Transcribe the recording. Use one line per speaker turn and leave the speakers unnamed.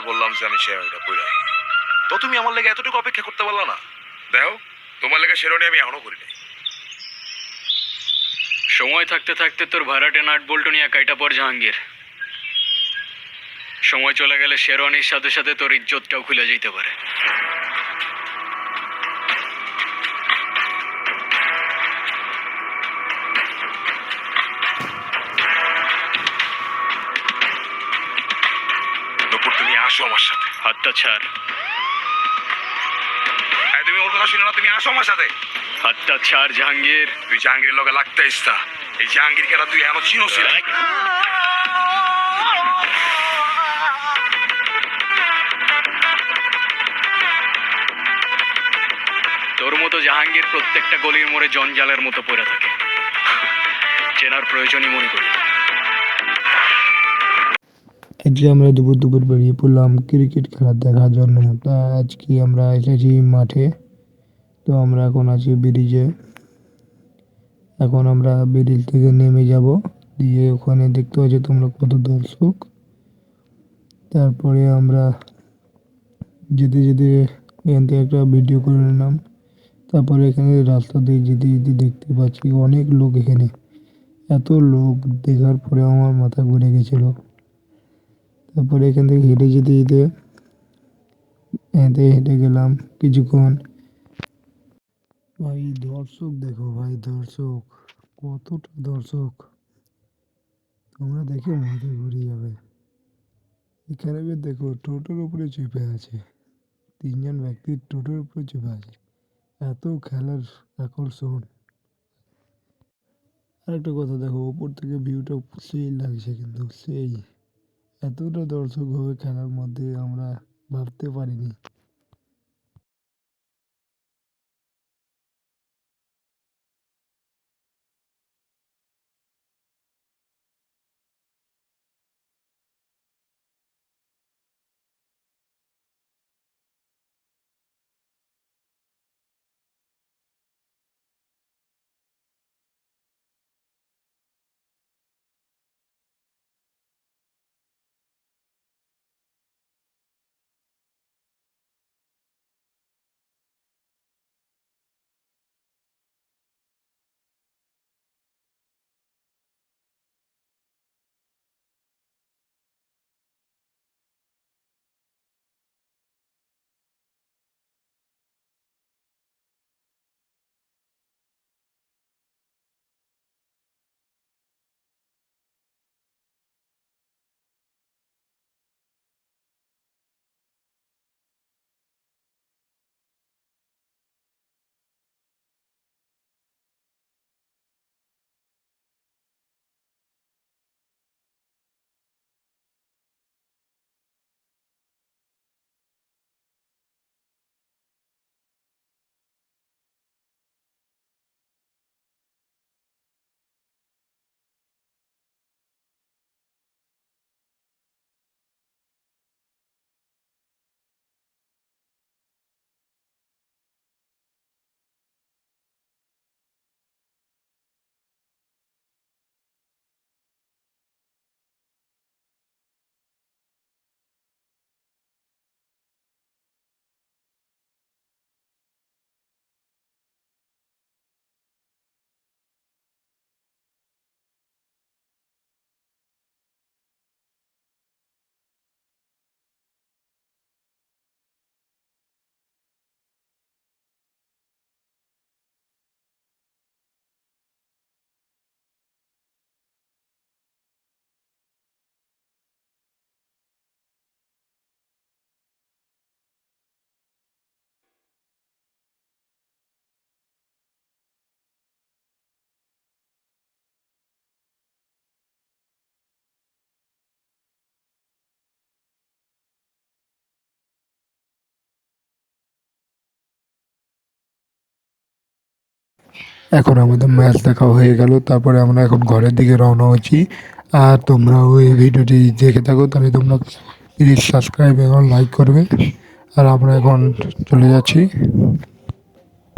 বললাম যে আমি শেরওয়ানিটা পরে। তো তুমি আমার লেগে এতটুকু অপেক্ষা করতে পারলা না? দেখো, তোমার লেগে শেরওয়ানি আমি এখনও করি নাই।
সময় থাকতে থাকতে তোর ভাড়াটে নাট বল্টু নিয়ে কাইটা পর জাহাঙ্গীর। সময় চলে গেলে শেরওয়ানির সাথে সাথে তোর ইজ্জতটাও খুলে যেতে পারে।
আসো আমার সাথে।
হাতটা ছাড়।
হ্যাঁ তুমি ওর কথা শুনে না তুমি আসো আমার সাথে।
হাতটা ছাড় জাহাঙ্গীর।
তুই জাহাঙ্গীরের লগে লাগতে ইস্তা এই তুই এমন চিনোস
তোর মতো জাহাঙ্গীর প্রত্যেকটা গলির মোড়ে জঞ্জালের মতো পড়ে থাকে। চেনার প্রয়োজনই মনে করি।
আজকে আমরা দুপুর দুপুর বেরিয়ে পড়লাম। ক্রিকেট খেলা দেখার জন্য। তা আজকে আমরা এসেছি মাঠে। তো আমরা এখন আছি ব্রিজে। এখন আমরা ব্রিজ থেকে নেমে যাব। দিয়ে ওখানে দেখতে পাচ্ছি তোমরা কত দর্শক। তারপরে আমরা যেতে যেতে এখান থেকে একটা ভিডিও করে নিলাম। তারপরে এখানে রাস্তা দিয়ে যেতে যেতে দেখতে পাচ্ছি অনেক লোক এখানে। এত লোক দেখার পরে আমার মাথা ঘুরে গেছিল। তারপরে এখান থেকে হেঁটে যেতে যেতে হেঁটে হেঁটে গেলাম কিছুক্ষণ। ভাই দর্শক দেখো, ভাই দর্শক, কতটা দর্শক। তোমরা দেখে মাথা ঘুরে যাবে। এখানে দেখো, টোটোর উপরে চেপে আছে। তিনজন ব্যক্তি টোটোর উপরে চেপে আছে। এত খেলার আকর্ষণ। আর একটা কথা দেখো, ওপর থেকে ভিউটা সেই লাগছে কিন্তু, সেই। এতটা দর্শক হবে খেলার মধ্যে আমরা ভাবতে পারিনি। এখন আমাদের ম্যাচ দেখা হয়ে গেল, তারপরে আমরা এখন ঘরের দিকে রওনা হচ্ছি। আর তোমরা ওই ভিডিওটি দেখে থাকো, তাহলে তোমরা প্লিজ সাবস্ক্রাইব এবং লাইক করবে। আর আমরা এখন চলে যাচ্ছি।